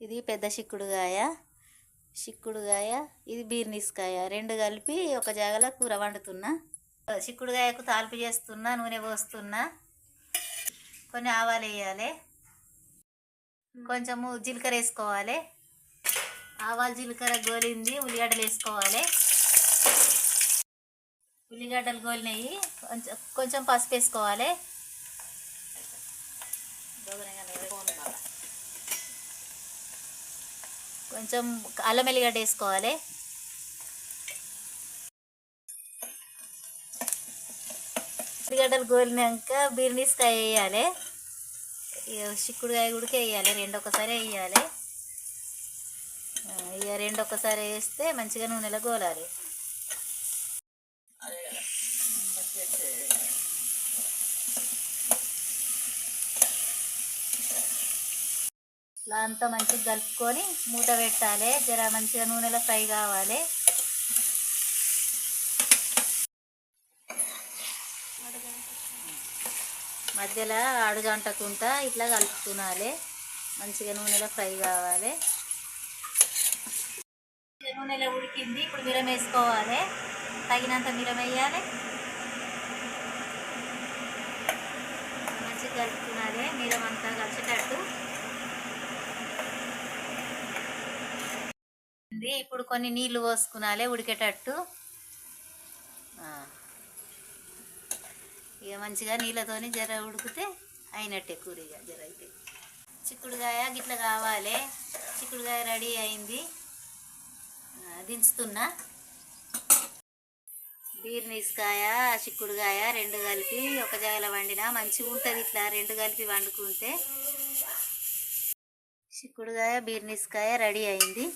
ఇది పెద్ద చిక్కుడుగాయ చిక్కుడుగాయ ఇది బీర్నిస్కాయ. రెండు కలిపి ఒక జాగలో కూర వండుతున్నా. చిక్కుడుగాయకు తాల్పు చేస్తున్నా నూనె పోస్తున్నా. కొన్ని ఆవాలు వేయాలి. కొంచెము జీలకర్ర వేసుకోవాలి. ఆవాలు జీలకర్ర గోలింది ఉల్లిగడ్డలు వేసుకోవాలి. ఉల్లిగడ్డలు గోలినవి కొంచెం కొంచెం పసుపు వేసుకోవాలి. కొంచెం అల్లం ఎల్లిగడ్డ వేసుకోవాలి. ఉల్లిగడ్డలు గోలినాక బిర్నీస్కాయ వేయాలి. ఇక చిక్కుడుకాయ గుడికే వేయాలి రెండు ఒకసారి వేయాలి. ఇక రెండు ఒకసారి వేస్తే మంచిగా నూనెలో గోలాలి. ఇలా అంతా మంచిగా కలుపుకొని మూత పెట్టాలి. జర మంచిగా నూనెలో ఫ్రై కావాలి. మధ్యలో అడుగంటకుంటా ఇట్లా కలుపుకునాలి. మంచిగా నూనెలో ఫ్రై కావాలి. నూనెలో ఉడికింది. ఇప్పుడు మిరం వేసుకోవాలి. తగినంత మిరం వేయాలి. మంచిగా కలుపుకునాలి. మిరం అంతా కలిసేటట్టు. ఇప్పుడు కొన్ని నీళ్ళు పోసుకునాలి ఉడికేటట్టు. ఇక మంచిగా నీళ్ళతోని జర ఉడికితే అయినట్టే కూర ఇక జర అయితే. చిక్కుడుకాయ గిట్ల కావాలి. చిక్కుడుకాయ రెడీ అయింది. దించుతున్నా. బీర్నీస్కాయ చిక్కుడుకాయ రెండు కలిపి ఒక జాగల వండిన మంచిగా ఉంటుంది ఇట్లా రెండు కలిపి వండుకుంటే. చిక్కుడుకాయ బీర్నీస్కాయ రెడీ అయింది.